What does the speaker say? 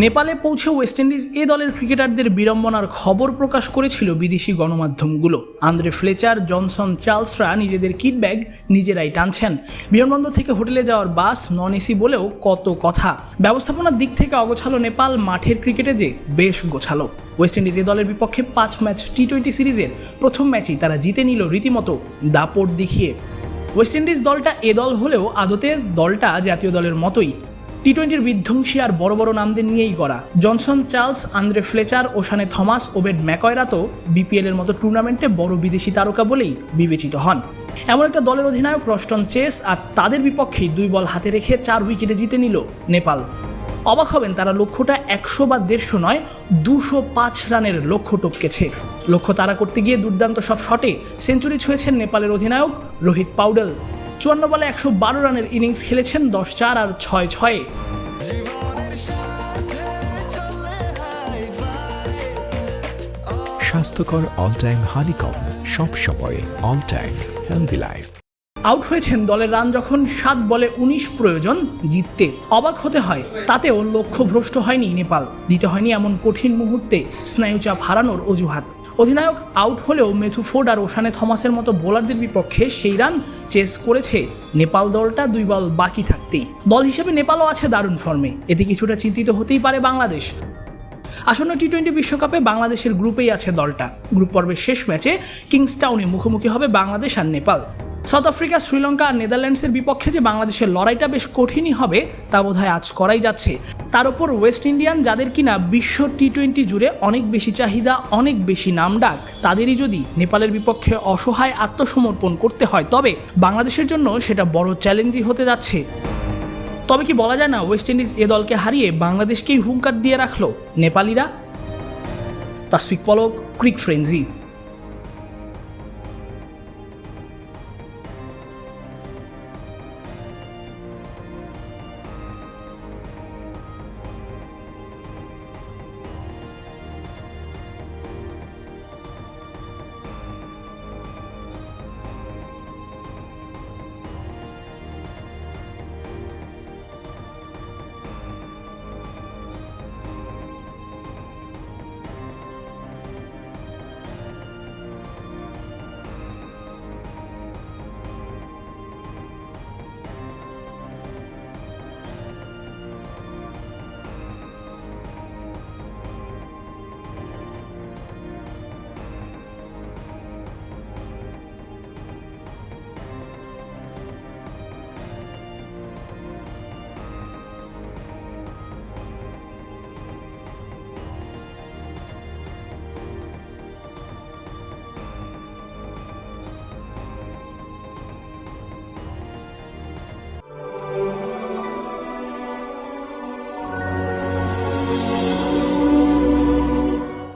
নেপালে পৌঁছে West Indies এ দলের ক্রিকেটারদের বিড়ম্বনার খবর প্রকাশ করেছিল বিদেশি গণমাধ্যমগুলো। আন্দ্রে ফ্লেচার, জনসন, চার্লসরা নিজেদের কিট ব্যাগ নিজেরাই টানছেন। বিমানবন্দর থেকে হোটেলে যাওয়ার বাস নন এসি বলেও কত কথা। ব্যবস্থাপনার দিক থেকে অগোছালো নেপাল মাঠের ক্রিকেটে যে বেশ গোছালো। ওয়েস্ট ইন্ডিজ এ দলের বিপক্ষে পাঁচ ম্যাচ টি টোয়েন্টি সিরিজের প্রথম ম্যাচেই তারা জিতে নিল রীতিমতো দাপট দেখিয়ে। ওয়েস্ট ইন্ডিজ দলটা এ দল হলেও আদতে দলটা জাতীয় দলের মতোই টি টোয়েন্টির বিধ্বংসী আর বড় বড় নামদের নিয়েই করা Johnson, Charles, Andre Fletcher, Oshane Thomas, Obed ম্যাকয়রা তো বিপিএল এর মতো টুর্নামেন্টে বড় বিদেশি তারকা বলেই বিবেচিত হন। এমন একটা দলের অধিনায়ক রস্টন চেস আর তাদের বিপক্ষেই দুই বল হাতে রেখে চার উইকেটে জিতে নিল নেপাল। অবাক হবেন তারা লক্ষ্যটা একশো বা দেড়শো নয়, দুশো পাঁচ রানের লক্ষ্য টপকেছে। লক্ষ্য তারা করতে গিয়ে দুর্দান্ত সব শটে সেঞ্চুরি ছুঁয়েছেন নেপালের অধিনায়ক রোহিত পাউডেল। চুয়ান্ন বলে একশো বারো রানের ইনিংস খেলেছেন দশ চার আর ছয় ছয়ে। স্বাস্থ্যকর অল টাইম হানিকম সব সময় all time healthy life out হয়েছেন দলের রান যখন সাত বলে উনিশ প্রয়োজন জিততে অবাক হতে হয় তাতেও লক্ষ্যভ্রষ্ট হয়নি নেপাল। দিতে হয়নি এমন কঠিন মুহূর্তে স্নায়ুচাপ হারানোর অজুহাত। অধিনায়ক আউট হলেও মেথুফোর্ড আর ওশানে থমাসের মতো বোলারদের বিপক্ষে সেই রান চেস করেছে নেপাল দলটা, দুই বল বাকি থাকতেই। দল হিসেবে নেপালও আছে দারুণ ফর্মে, এতে কিছুটা চিন্তিত হতেই পারে বাংলাদেশ। আসন্ন টি টোয়েন্টি বিশ্বকাপে বাংলাদেশের গ্রুপেই আছে দলটা। গ্রুপ পর্বের শেষ ম্যাচে কিংসটাউনে মুখোমুখি হবে বাংলাদেশ আর নেপাল। সাউথ আফ্রিকা, শ্রীলঙ্কা আর নেদারল্যান্ডসের বিপক্ষে যে বাংলাদেশের লড়াইটা বেশ কঠিনই হবে, তা বোধহয় আজ করাই যাচ্ছে। তার উপর ওয়েস্ট ইন্ডিয়ান, যাদের কিনা বিশ্ব টি টোয়েন্টি জুড়ে অনেক বেশি চাহিদা, অনেক বেশি নাম ডাক তাদেরই যদি নেপালের বিপক্ষে অসহায় আত্মসমর্পণ করতে হয়, তবে বাংলাদেশের জন্য সেটা বড় চ্যালেঞ্জই হতে যাচ্ছে। তবে কি বলা যায় না, ওয়েস্ট ইন্ডিজ এ দলকে হারিয়ে বাংলাদেশকেই হুঙ্কার দিয়ে রাখল নেপালিরা? তাসফিক পলক, ক্রিক ফ্রেঞ্জি